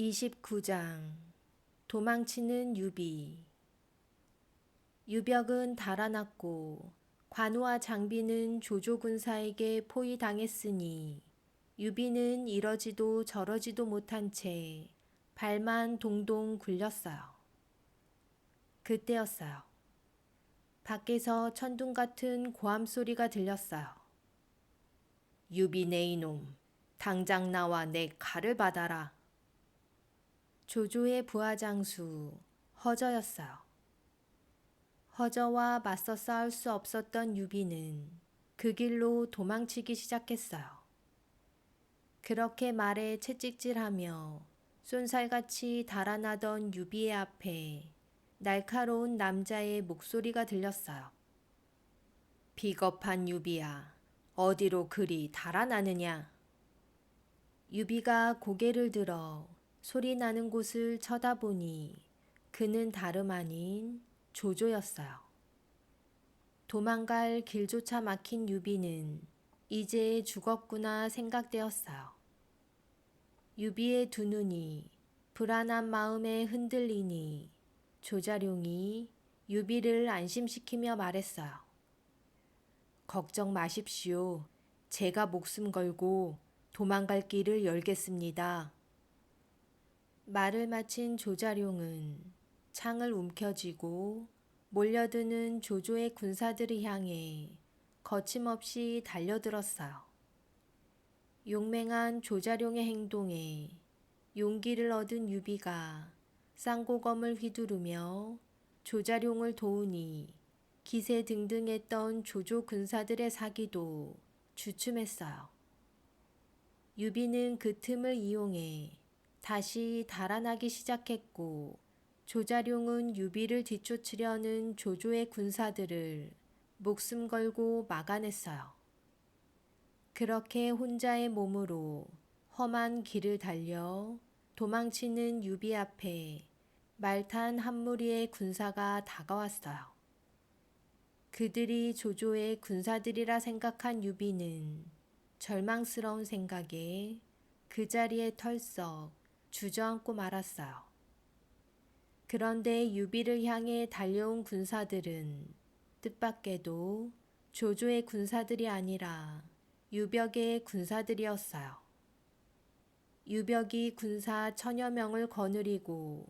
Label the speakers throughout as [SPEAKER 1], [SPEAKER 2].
[SPEAKER 1] 29장 도망치는 유비 유벽은 달아났고 관우와 장비는 조조군사에게 포위당했으니 유비는 이러지도 저러지도 못한 채 발만 동동 굴렸어요. 그때였어요. 밖에서 천둥 같은 고함 소리가 들렸어요. 유비 네 이놈, 당장 나와 내 칼을 받아라. 조조의 부하장수 허저였어요. 허저와 맞서 싸울 수 없었던 유비는 그 길로 도망치기 시작했어요. 그렇게 말에 채찍질하며 쏜살같이 달아나던 유비의 앞에 날카로운 남자의 목소리가 들렸어요. 비겁한 유비야, 어디로 그리 달아나느냐? 유비가 고개를 들어 소리 나는 곳을 쳐다보니 그는 다름 아닌 조조였어요. 도망갈 길조차 막힌 유비는 이제 죽었구나 생각되었어요. 유비의 두 눈이 불안한 마음에 흔들리니 조자룡이 유비를 안심시키며 말했어요. 걱정 마십시오. 제가 목숨 걸고 도망갈 길을 열겠습니다. 말을 마친 조자룡은 창을 움켜쥐고 몰려드는 조조의 군사들을 향해 거침없이 달려들었어요. 용맹한 조자룡의 행동에 용기를 얻은 유비가 쌍고검을 휘두르며 조자룡을 도우니 기세 등등했던 조조 군사들의 사기도 주춤했어요. 유비는 그 틈을 이용해 다시 달아나기 시작했고 조자룡은 유비를 뒤쫓으려는 조조의 군사들을 목숨 걸고 막아냈어요. 그렇게 혼자의 몸으로 험한 길을 달려 도망치는 유비 앞에 말탄 한 무리의 군사가 다가왔어요. 그들이 조조의 군사들이라 생각한 유비는 절망스러운 생각에 그 자리에 털썩 주저앉고 말았어요. 그런데 유비를 향해 달려온 군사들은 뜻밖에도 조조의 군사들이 아니라 유벽의 군사들이었어요. 유벽이 군사 천여 명을 거느리고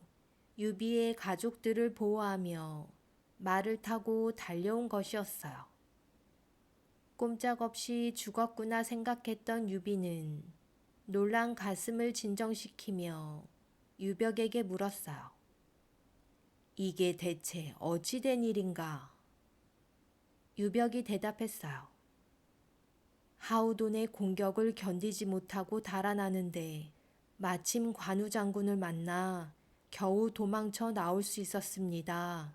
[SPEAKER 1] 유비의 가족들을 보호하며 말을 타고 달려온 것이었어요. 꼼짝없이 죽었구나 생각했던 유비는 놀란 가슴을 진정시키며 유벽에게 물었어요. 이게 대체 어찌된 일인가? 유벽이 대답했어요. 하우돈의 공격을 견디지 못하고 달아나는데 마침 관우 장군을 만나 겨우 도망쳐 나올 수 있었습니다.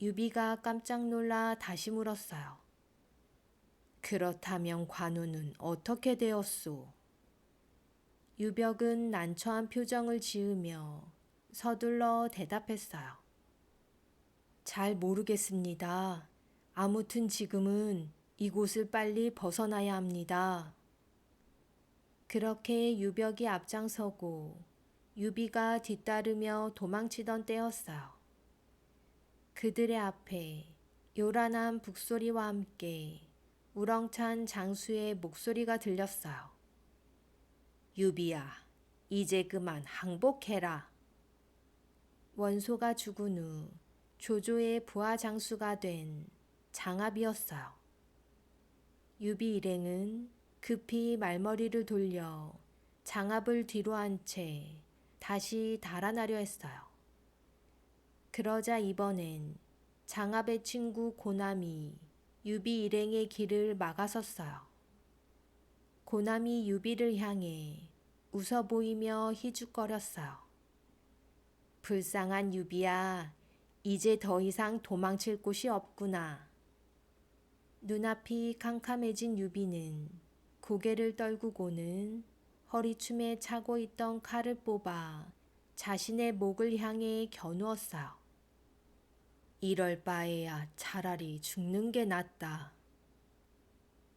[SPEAKER 1] 유비가 깜짝 놀라 다시 물었어요. 그렇다면 관우는 어떻게 되었소? 유벽은 난처한 표정을 지으며 서둘러 대답했어요. 잘 모르겠습니다. 아무튼 지금은 이곳을 빨리 벗어나야 합니다. 그렇게 유벽이 앞장서고 유비가 뒤따르며 도망치던 때였어요. 그들의 앞에 요란한 북소리와 함께 우렁찬 장수의 목소리가 들렸어요. 유비야, 이제 그만 항복해라. 원소가 죽은 후 조조의 부하 장수가 된 장압이었어요. 유비 일행은 급히 말머리를 돌려 장압을 뒤로 한 채 다시 달아나려 했어요. 그러자 이번엔 장압의 친구 고남이 유비 일행의 길을 막아섰어요. 고남이 유비를 향해 웃어 보이며 희죽거렸어요. 불쌍한 유비야, 이제 더 이상 도망칠 곳이 없구나. 눈앞이 캄캄해진 유비는 고개를 떨구고는 허리춤에 차고 있던 칼을 뽑아 자신의 목을 향해 겨누었어요. 이럴 바에야 차라리 죽는 게 낫다.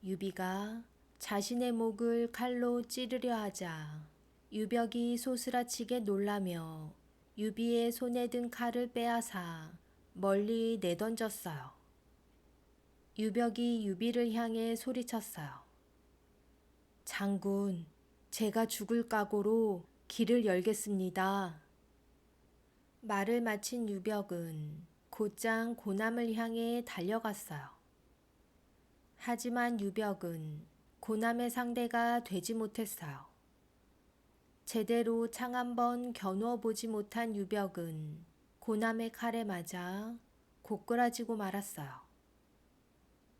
[SPEAKER 1] 유비가 자신의 목을 칼로 찌르려 하자 유벽이 소스라치게 놀라며 유비의 손에 든 칼을 빼앗아 멀리 내던졌어요. 유벽이 유비를 향해 소리쳤어요. 장군, 제가 죽을 각오로 길을 열겠습니다. 말을 마친 유벽은 곧장 고남을 향해 달려갔어요. 하지만 유벽은 고남의 상대가 되지 못했어요. 제대로 창 한번 겨누어 보지 못한 유벽은 고남의 칼에 맞아 고꾸라지고 말았어요.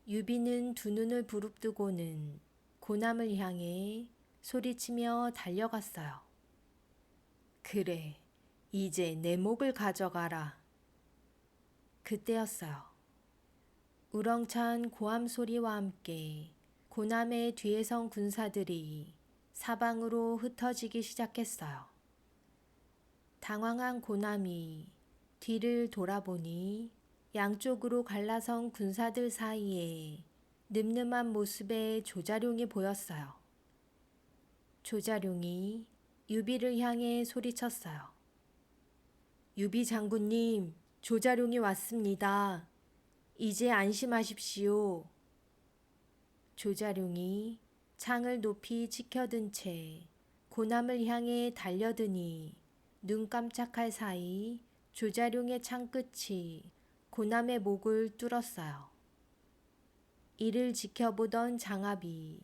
[SPEAKER 1] 유비는 두 눈을 부릅뜨고는 고남을 향해 소리치며 달려갔어요. 그래, 이제 내 목을 가져가라. 그때였어요. 우렁찬 고함 소리와 함께 고남의 뒤에 선 군사들이 사방으로 흩어지기 시작했어요. 당황한 고남이 뒤를 돌아보니 양쪽으로 갈라선 군사들 사이에 늠름한 모습의 조자룡이 보였어요. 조자룡이 유비를 향해 소리쳤어요. 유비 장군님, 조자룡이 왔습니다. 이제 안심하십시오. 조자룡이 창을 높이 치켜든 채 고남을 향해 달려드니 눈 깜짝할 사이 조자룡의 창끝이 고남의 목을 뚫었어요. 이를 지켜보던 장압이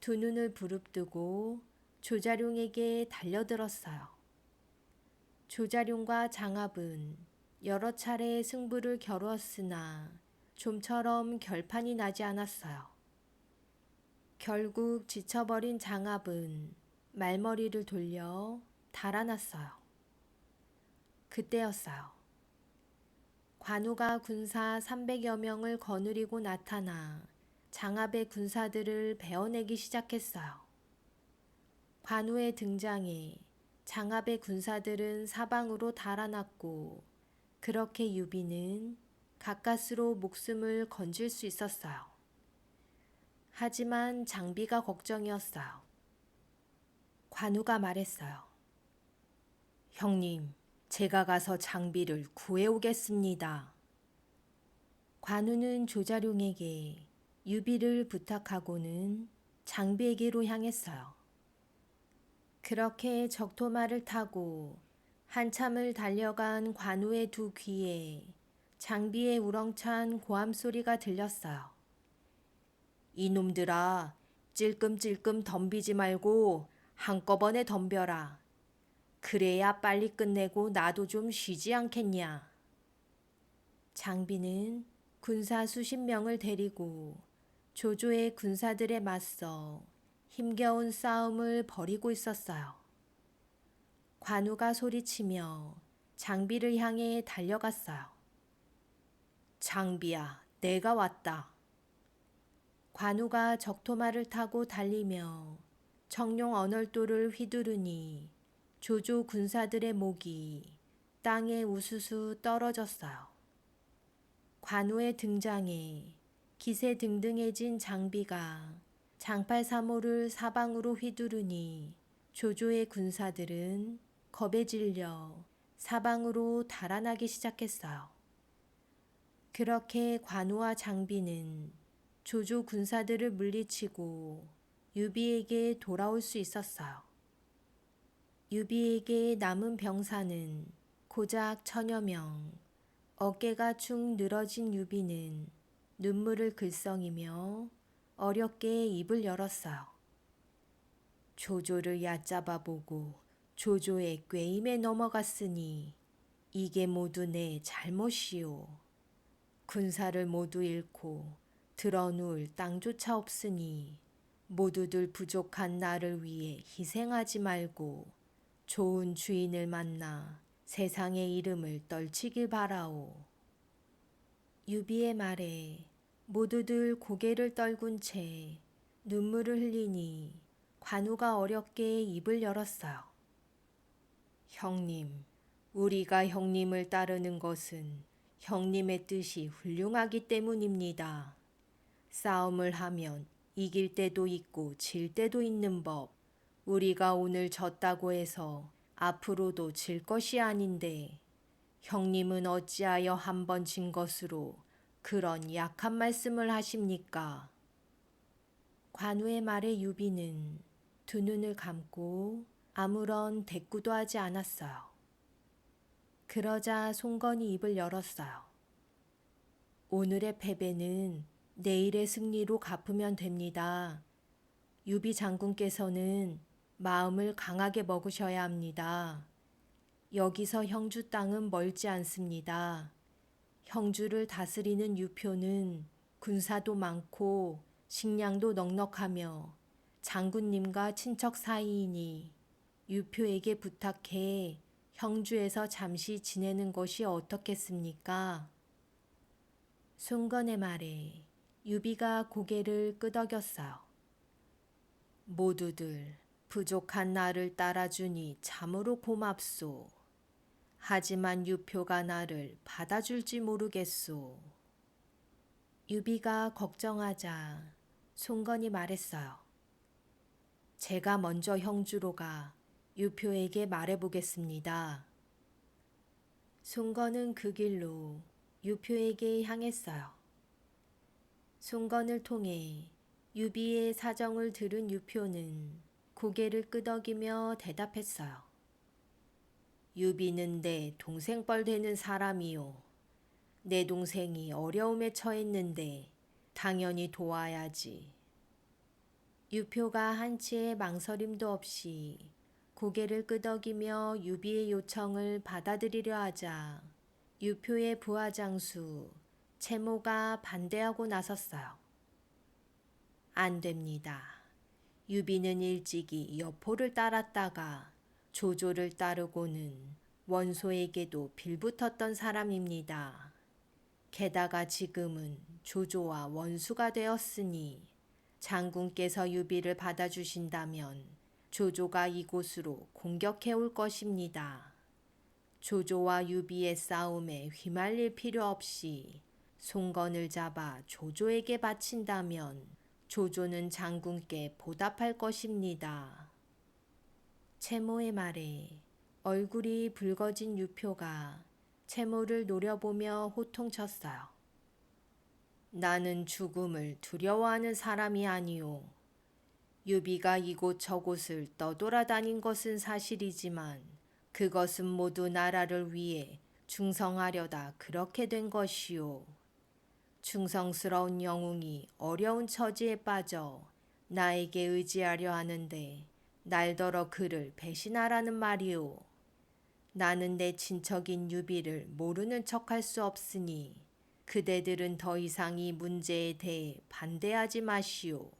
[SPEAKER 1] 두 눈을 부릅뜨고 조자룡에게 달려들었어요. 조자룡과 장압은 여러 차례 승부를 겨루었으나 좀처럼 결판이 나지 않았어요. 결국 지쳐버린 장압은 말머리를 돌려 달아났어요. 그때였어요. 관우가 군사 300여 명을 거느리고 나타나 장압의 군사들을 베어내기 시작했어요. 관우의 등장에 장압의 군사들은 사방으로 달아났고 그렇게 유비는 가까스로 목숨을 건질 수 있었어요. 하지만 장비가 걱정이었어요. 관우가 말했어요. 형님, 제가 가서 장비를 구해오겠습니다. 관우는 조자룡에게 유비를 부탁하고는 장비에게로 향했어요. 그렇게 적토마를 타고 한참을 달려간 관우의 두 귀에 장비의 우렁찬 고함 소리가 들렸어요. 이놈들아, 찔끔찔끔 덤비지 말고 한꺼번에 덤벼라. 그래야 빨리 끝내고 나도 좀 쉬지 않겠냐. 장비는 군사 수십 명을 데리고 조조의 군사들에 맞서 힘겨운 싸움을 벌이고 있었어요. 관우가 소리치며 장비를 향해 달려갔어요. 장비야, 내가 왔다. 관우가 적토마를 타고 달리며 청룡 언얼도를 휘두르니 조조 군사들의 목이 땅에 우수수 떨어졌어요. 관우의 등장에 기세 등등해진 장비가 장팔 사모를 사방으로 휘두르니 조조의 군사들은 겁에 질려 사방으로 달아나기 시작했어요. 그렇게 관우와 장비는 조조 군사들을 물리치고 유비에게 돌아올 수 있었어요. 유비에게 남은 병사는 고작 천여 명. 어깨가 축 늘어진 유비는 눈물을 글썽이며 어렵게 입을 열었어요. 조조를 얕잡아 보고 조조의 꾀임에 넘어갔으니 이게 모두 내 잘못이오. 군사를 모두 잃고 드러누울 땅조차 없으니 모두들 부족한 나를 위해 희생하지 말고 좋은 주인을 만나 세상의 이름을 떨치길 바라오. 유비의 말에 모두들 고개를 떨군 채 눈물을 흘리니 관우가 어렵게 입을 열었어요. 형님, 우리가 형님을 따르는 것은 형님의 뜻이 훌륭하기 때문입니다. 싸움을 하면 이길 때도 있고 질 때도 있는 법, 우리가 오늘 졌다고 해서 앞으로도 질 것이 아닌데 형님은 어찌하여 한 번 진 것으로 그런 약한 말씀을 하십니까? 관우의 말에 유비는 두 눈을 감고 아무런 대꾸도 하지 않았어요. 그러자 송건이 입을 열었어요. 오늘의 패배는 내일의 승리로 갚으면 됩니다. 유비 장군께서는 마음을 강하게 먹으셔야 합니다. 여기서 형주 땅은 멀지 않습니다. 형주를 다스리는 유표는 군사도 많고 식량도 넉넉하며 장군님과 친척 사이이니 유표에게 부탁해 형주에서 잠시 지내는 것이 어떻겠습니까? 송건의 말에 유비가 고개를 끄덕였어요. 모두들 부족한 나를 따라주니 참으로 고맙소. 하지만 유표가 나를 받아줄지 모르겠소. 유비가 걱정하자 송건이 말했어요. 제가 먼저 형주로 가 유표에게 말해보겠습니다. 송건은 그 길로 유표에게 향했어요. 송건을 통해 유비의 사정을 들은 유표는 고개를 끄덕이며 대답했어요. 유비는 내 동생뻘 되는 사람이요. 내 동생이 어려움에 처했는데 당연히 도와야지. 유표가 한치의 망설임도 없이 고개를 끄덕이며 유비의 요청을 받아들이려 하자 유표의 부하장수 채모가 반대하고 나섰어요. 안 됩니다. 유비는 일찍이 여포를 따랐다가 조조를 따르고는 원소에게도 빌붙었던 사람입니다. 게다가 지금은 조조와 원수가 되었으니 장군께서 유비를 받아주신다면 조조가 이곳으로 공격해 올 것입니다. 조조와 유비의 싸움에 휘말릴 필요 없이 송건을 잡아 조조에게 바친다면 조조는 장군께 보답할 것입니다. 채모의 말에 얼굴이 붉어진 유표가 채모를 노려보며 호통쳤어요. 나는 죽음을 두려워하는 사람이 아니오. 유비가 이곳 저곳을 떠돌아다닌 것은 사실이지만 그것은 모두 나라를 위해 충성하려다 그렇게 된 것이오. 충성스러운 영웅이 어려운 처지에 빠져 나에게 의지하려 하는데 날더러 그를 배신하라는 말이오. 나는 내 친척인 유비를 모르는 척할 수 없으니 그대들은 더 이상 이 문제에 대해 반대하지 마시오.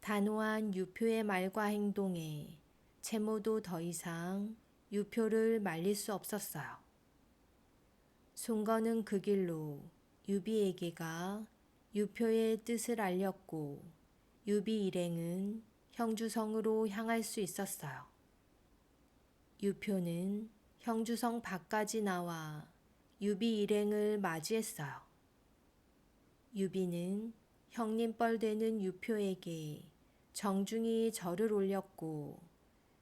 [SPEAKER 1] 단호한 유표의 말과 행동에 채모도 더 이상 유표를 말릴 수 없었어요. 송건은 그 길로 유비에게가 유표의 뜻을 알렸고 유비 일행은 형주성으로 향할 수 있었어요. 유표는 형주성 밖까지 나와 유비 일행을 맞이했어요. 유비는 형님뻘 되는 유표에게 정중히 절을 올렸고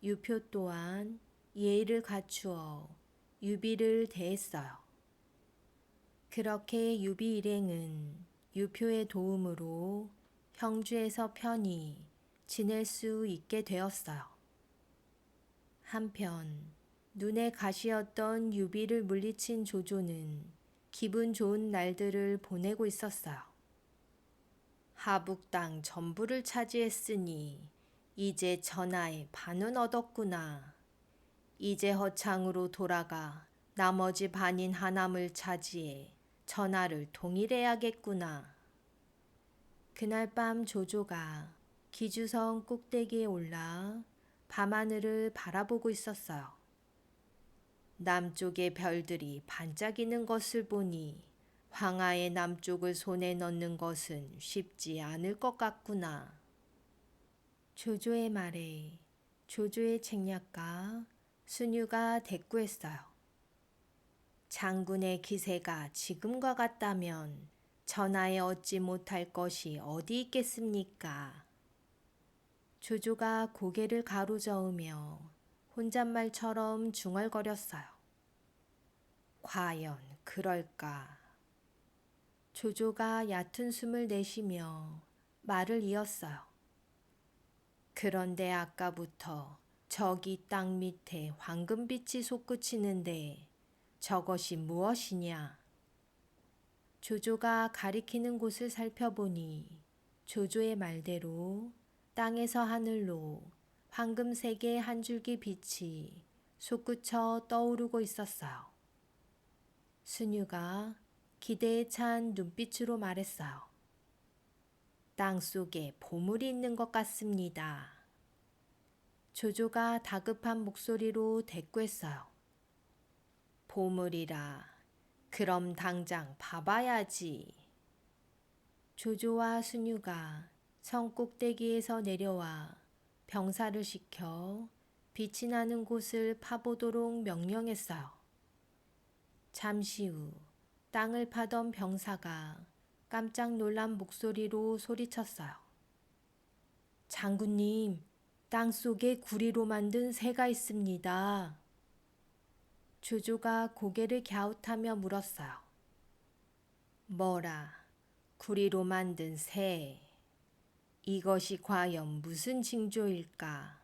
[SPEAKER 1] 유표 또한 예의를 갖추어 유비를 대했어요. 그렇게 유비 일행은 유표의 도움으로 형주에서 편히 지낼 수 있게 되었어요. 한편 눈에 가시였던 유비를 물리친 조조는 기분 좋은 날들을 보내고 있었어요. 하북 땅 전부를 차지했으니 이제 전하의 반은 얻었구나. 이제 허창으로 돌아가 나머지 반인 하남을 차지해 전하를 동일해야겠구나. 그날 밤 조조가 기주성 꼭대기에 올라 밤하늘을 바라보고 있었어요. 남쪽의 별들이 반짝이는 것을 보니 황하의 남쪽을 손에 넣는 것은 쉽지 않을 것 같구나. 조조의 말에 조조의 책략가 순유가 대꾸했어요. 장군의 기세가 지금과 같다면 전하에 얻지 못할 것이 어디 있겠습니까? 조조가 고개를 가로저으며 혼잣말처럼 중얼거렸어요. 과연 그럴까? 조조가 얕은 숨을 내쉬며 말을 이었어요. 그런데 아까부터 저기 땅 밑에 황금빛이 솟구치는데 저것이 무엇이냐? 조조가 가리키는 곳을 살펴보니 조조의 말대로 땅에서 하늘로 황금색의 한 줄기 빛이 솟구쳐 떠오르고 있었어요. 순유가 기대에 찬 눈빛으로 말했어요. 땅 속에 보물이 있는 것 같습니다. 조조가 다급한 목소리로 대꾸했어요. 보물이라. 그럼 당장 봐봐야지. 조조와 순유가 성 꼭대기에서 내려와 병사를 시켜 빛이 나는 곳을 파보도록 명령했어요. 잠시 후 땅을 파던 병사가 깜짝 놀란 목소리로 소리쳤어요. 장군님, 땅 속에 구리로 만든 새가 있습니다. 조조가 고개를 갸웃하며 물었어요. 뭐라, 구리로 만든 새. 이것이 과연 무슨 징조일까?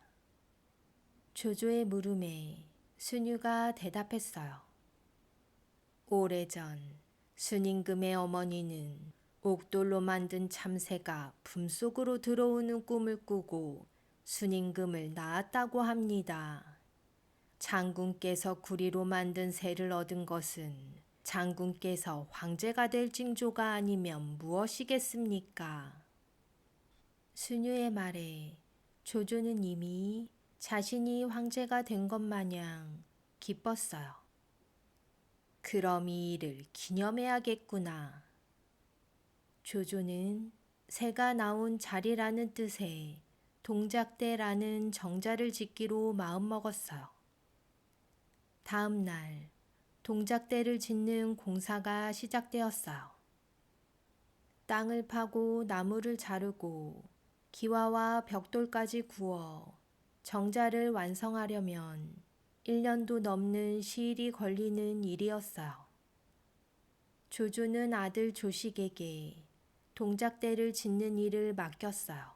[SPEAKER 1] 조조의 물음에 순유가 대답했어요. 오래전 순임금의 어머니는 옥돌로 만든 참새가 품속으로 들어오는 꿈을 꾸고 순임금을 낳았다고 합니다. 장군께서 구리로 만든 새를 얻은 것은 장군께서 황제가 될 징조가 아니면 무엇이겠습니까? 순유의 말에 조조는 이미 자신이 황제가 된 것 마냥 기뻤어요. 그럼 이 일을 기념해야겠구나. 조조는 새가 나온 자리라는 뜻의 동작대라는 정자를 짓기로 마음먹었어요. 다음 날 동작대를 짓는 공사가 시작되었어요. 땅을 파고 나무를 자르고 기와와 벽돌까지 구워 정자를 완성하려면 1년도 넘는 시일이 걸리는 일이었어요. 조조는 아들 조식에게 동작대를 짓는 일을 맡겼어요.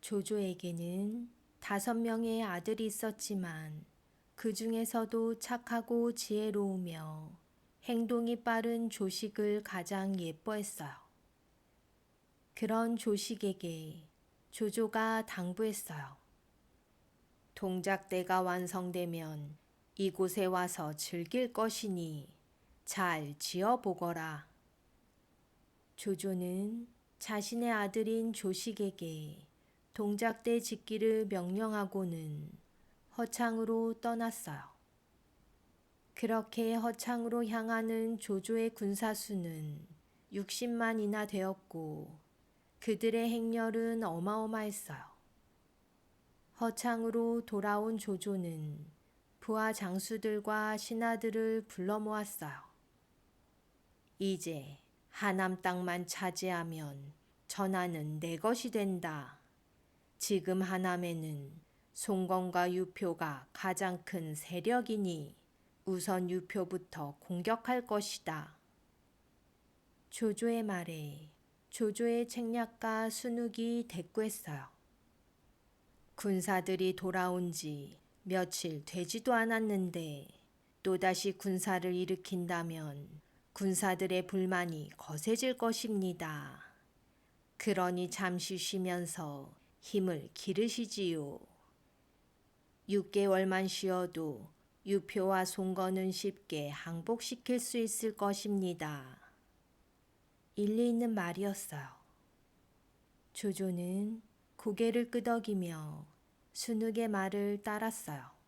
[SPEAKER 1] 조조에게는 다섯 명의 아들이 있었지만 그 중에서도 착하고 지혜로우며 행동이 빠른 조식을 가장 예뻐했어요. 그런 조식에게 조조가 당부했어요. 동작대가 완성되면 이곳에 와서 즐길 것이니 잘 지어보거라. 조조는 자신의 아들인 조식에게 동작대 짓기를 명령하고는 허창으로 떠났어요. 그렇게 허창으로 향하는 조조의 군사수는 60만이나 되었고 그들의 행렬은 어마어마했어요. 허창으로 돌아온 조조는 부하 장수들과 신하들을 불러 모았어요. 이제 하남 땅만 차지하면 전하는 내 것이 된다. 지금 하남에는 송건과 유표가 가장 큰 세력이니 우선 유표부터 공격할 것이다. 조조의 말에 조조의 책략가 순욱이 대꾸했어요. 군사들이 돌아온 지 며칠 되지도 않았는데 또다시 군사를 일으킨다면 군사들의 불만이 거세질 것입니다. 그러니 잠시 쉬면서 힘을 기르시지요. 6개월만 쉬어도 유표와 송건은 쉽게 항복시킬 수 있을 것입니다. 일리 있는 말이었어요. 조조는 고개를 끄덕이며 순욱의 말을 따랐어요.